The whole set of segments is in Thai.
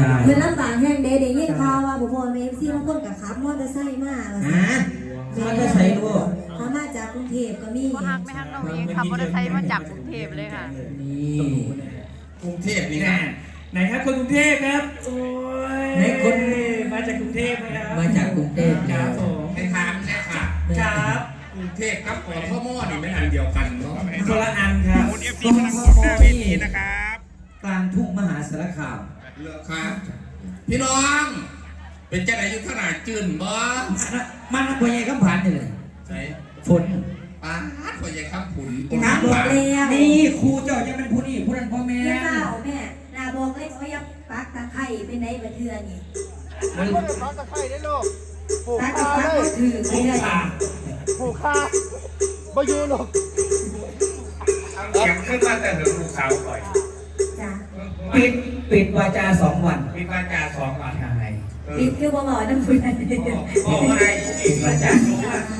ช่เพิ่นลำบากแห้งเด้ได้ยินข่าวว่าบุพเพเอฟซีบางคนกับขับมอเตอร์ไซค์มาว่าฮะมันจะใส่ดูเขามาจากกรุงเทพก็มีบ่ฮักไม่ฮักน้องเองขับมอเตอร์ไซค์มาจากกรุงเทพเลยค่ะนี่กรุงเทพนี่แน่นะไหนครับคนกรุงเทพครับโอ้ยไหนคนมาจากกรุงเทพนะครับมาจากกรุงเทพครับผมในทางเนี่ยค่ะครับกรุงเทพกับกทมนี่ไม่อันเดียวกันเนาะคนละอันครับคุณเอฟซีกำลังกดหน้าเวทีนะครับกลางทุ่งมหาสารคาม เลือกครับพี่น้อง เป็นจะไหนอยู่ขนาดจืนบ่มันพยายคำผ่านนี่เลยใช่ฝนป้าดคนยังครับผุนน้ำบอกแล้วนี่ครูเจ้ายังเป็นผู้นี่ผู้นั้นพ่อแม่แม่เจ้าแม่นาบอกเลยเขายับปักตะไคร้เป็นไหนบัดเทือนี่มันพักตะไคร้ได้ลูกปลูกปักคาตะเลไคร้ยถือไปเลยปลูกคาบ่อยู่หรอกเสียงขึ้นมาแต่ถึงลูกสาวก่อยจ้ะ ปิดปิดวาจาสองวันมีวาจาสองวันใช่เออ ปิดคือบ่บอกน้ำพุนโอ้อะไรอีกมามาจาจากกรู้ว่าแรงบัน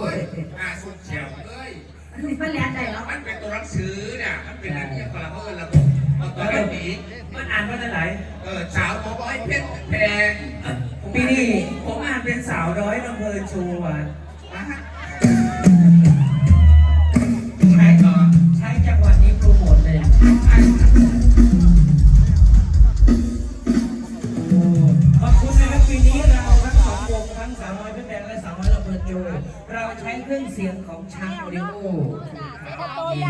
อ้ยอาสุดเฉียวเลยมันแลนได้เหรอมันเป็นตัวหนังสือเนี่ย มันเป็นอันนี้คนละเพื่อนระบบมันตัวแบบนี้มันอ่านว่าจะไหนเออสาวบอกว่าไอ้เพชรแพงปีนี้ผมอ่านเป็นสาวน้อยลำเพลินชูอะนะฮะใช้ใช้จังหวะนี้โปรโมทเลยโอ้ขอบคุณนะครับปีนี้เราทั้งสองวงทั้งสาวน้อยเพื่อนแดงและสาวน้อย ระเบิดโจเราใช้เครื่องเสียงของช้างโอริโอนี่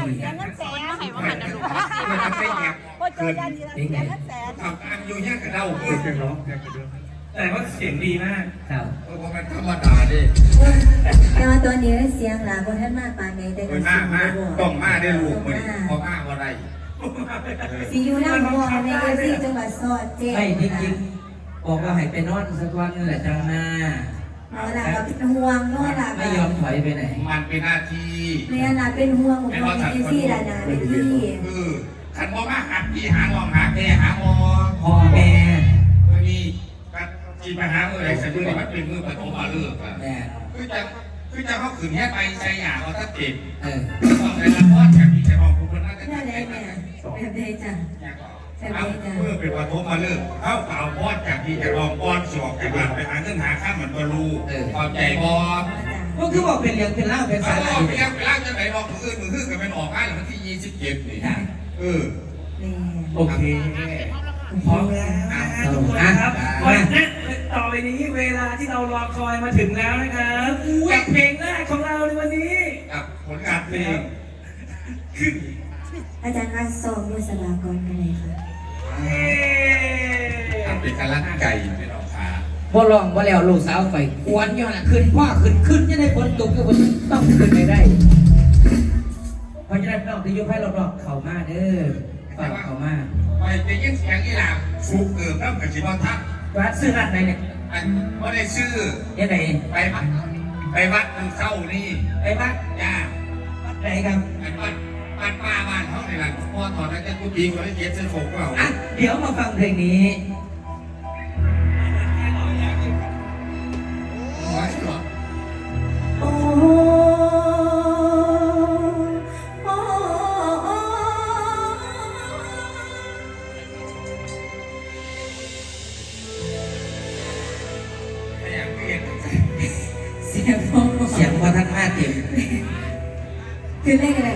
ให้ว่าหันนะลูกมันจะเป็นแอบบนี่ไงทำอันอยู่ยากกับเราเออเป็นร้องแต่ว่าเสียงดีมากครับเออมันธรรมดาดิแต่ว่าตัวนี้เสียงหลาบ่ทันมากปานใดแต่ก็สิมาอยู่มาบ่ต้องมากได้ลูกมือพอมาว่าไรสิอยู่น้ำบ่ในเอซีจังหวัดสอดแจ้งไม่จริงๆบอกว่าให้ไปนอนสักวันนึงแหละจังมา เอาล่ะก็เป็นห่วงเนาะล่ะไม่ยอมถอยไปไหน มันเป็นหน้าที่แม่น่ะเป็นห่วงของคนในเอซีล่ะนะเป็นที่คือขันบอกว่าหาพี่หามองหาแพหามองพ่อแม่ไม่มีการจีไปหาเมื่อไรสักมือมันเป็นมือปฐมมาเลิกอะแม่คือจะคือจะเขาขืนแค่ไปใช้หยาเขาถ้าเจ็บเออต้องในละครจากพี่ชายของคุณคนนั้นจะนั่นแหได้ละไหมแม่แบบใดจ้ะ เอาเมื่อเป็นปฐมมาเลิกเขาเปล่าพอดจากพี่ชายของป้อนสอกจากบ้านไปหาเงินหาข้ามเหมือนบอลูความใจบอก็คือบอกเป็นเรื่องเป็นเล่าเป็นไปสาระออกไปยังไปล่าจะไหนบอกมืออื่นมืออื่นก็เป็นออกง่ายหรือวันที่ยี่สิบเจ็ดนี่เออโอเคพร้อมแล้วทุกคนครับวันนี้ต่อไปนี้เวลาที่เรารอคอยมาถึงแล้วนะครับกับเพลงแรกของเราในวันนี้กับผลงานเพลงอาจารย์คะสอบด้วยสลากรกันเลยค่ะ เย้ทำเป็นการลักไก่เป็นออกขาพ่อลองว่าแล้วลูกสาวไปกวนย้อนขึ้นพ่อขึ้นขึ้นจะได้ฝนตกก็ต้องขึ้นไปได้เพราะฉะนั้นต้องที่ยุให้รอบๆเข่ามาเด้อฟังเข่ามาไปจะยินเสียงอีหลาฟูเกิดแล้วกับชิบอนทักวัดซื้อหัดไหนเนี่ยอันว่าได้ชื่อยังไงไปวัดไปวัดมันเข้านี่ไปวัดจ้าวัดไหนครับอันวัด วัดป้าบ้านเขาในหลังพ่อตอนนั้นจะกูยิงเขาได้เจ็บเส้นโขกเปล่าอะเดี๋ยวมาฟังเพลงนี้ไว้หรอโอ้โอ้โอ้แต่ยังเปลี่ยนเสียงโอ้เสียงว่าท่านมาเต็มคือเลขอะไร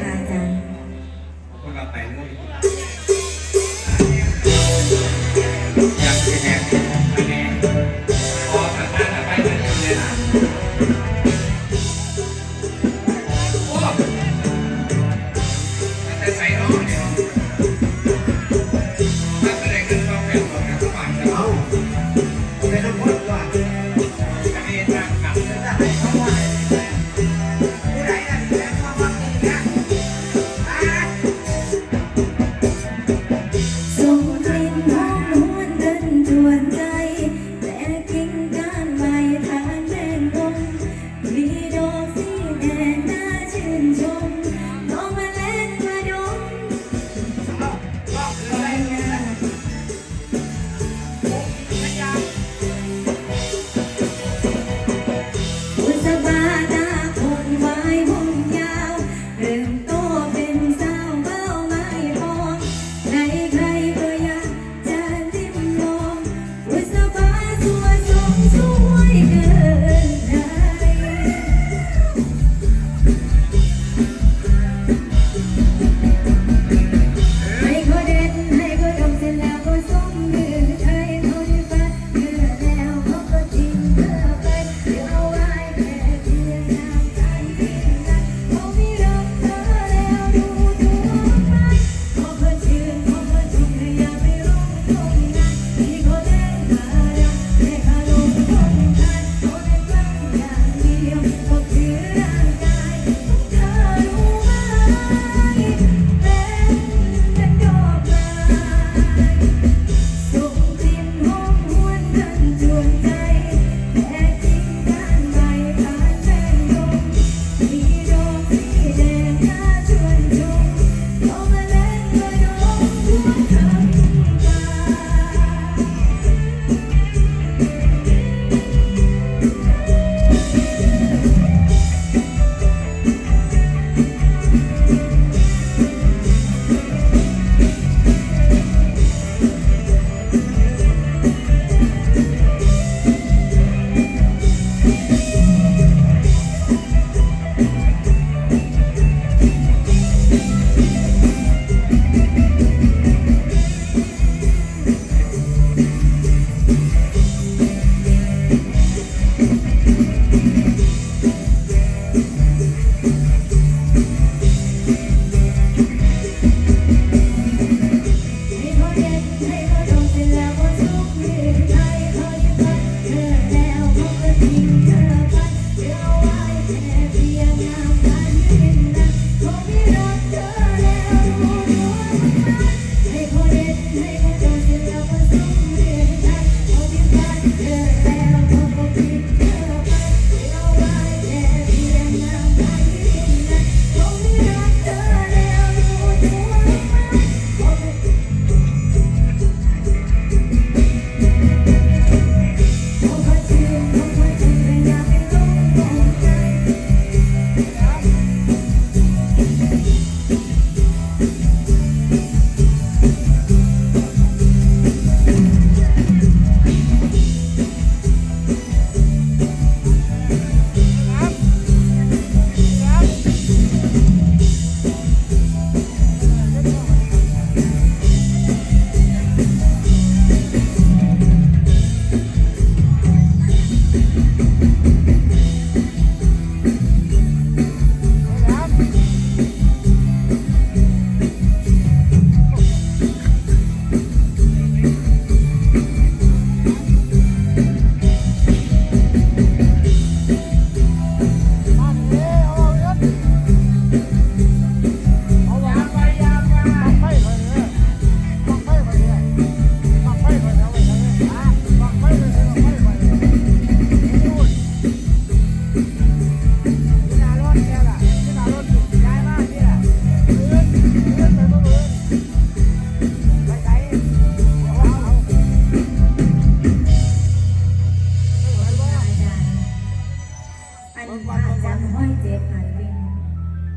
จำห้อยเจ็บหายวิ่ง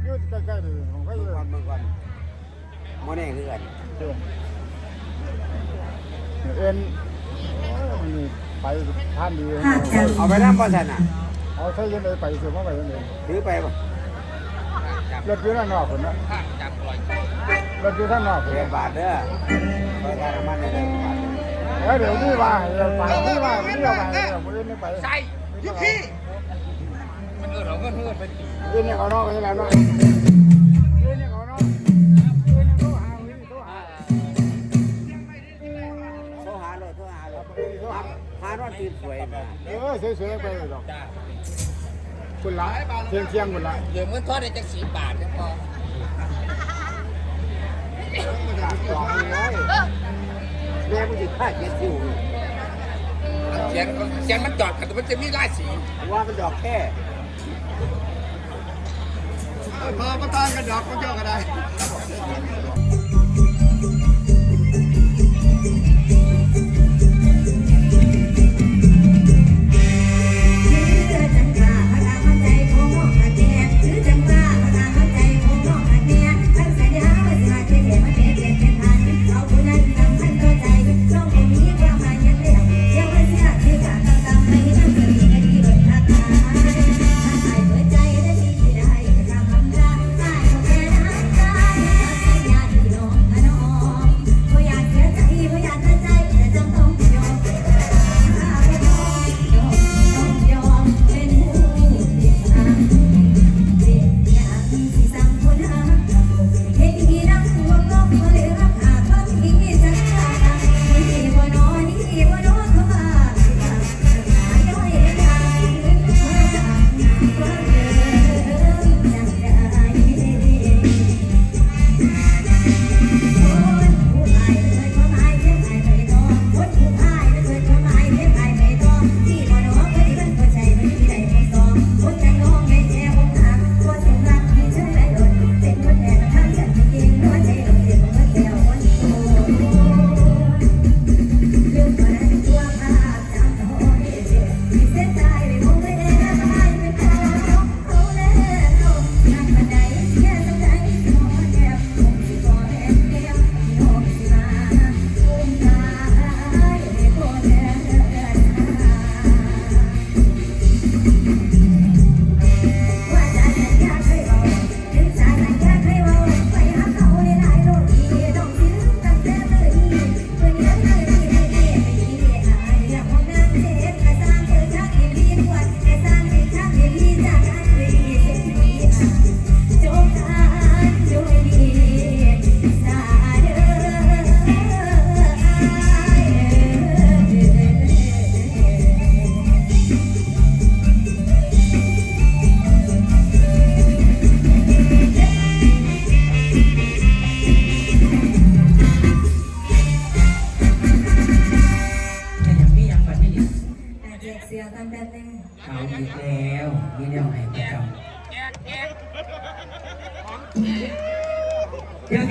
ยุดใกล้ๆเลยของใครเลยวันบางวันโมันเองคือกันเดินเอ็นไปท่านดีเอาไปน้ำบ่สันอะเอาใช่ยันเลยไปเสือมาไปยันเลยหรือไปบ่รถอยู่านนอกคนนะเรถอยู่านนอกเรียนบาทเด้อไปการมันเลยเดี๋ยวนี่ว่าเดี๋ยวไปนี่ว่าเดี๋ยวไปเดี๋ยวไปใส่ยุพี่ ออเราก็เฮือไปเอ็นเนี่ยเขานอกไปแล้วเนาะเอ็นเนี่ยเขานอกเอ็นเนี่ยเขาหาวิธีเขาหาโทรหารถโทรหารถหารถตื่นสวยนะเออสวยๆไปเลยดอกคุณละเที่ยงเที่ยงคุณละเดี๋ยวมันทอดได้จัก4บาทจังพอสองร้อยแม่กูสิค่าเจ็ดสิวเขียนเขียนมันจอดกันมันจะมีหลายสีว่ามันดอกแค่ พอมาตานกันดอกก็เจอกันได้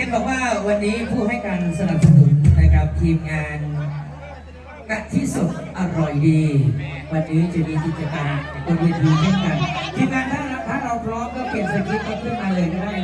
นบอกว่าวันนี้ผู้ให้การสนับสนุนนะครับทีมงานกะที่สดอร่อยดี วันนี้จะมีกิจกรรมบนเวทีเช่นกันทีมงานถ้าเราถ้าเราพร้อมก็เปลี่ยนสคริปต์ขึ้นมาเลยก็ได้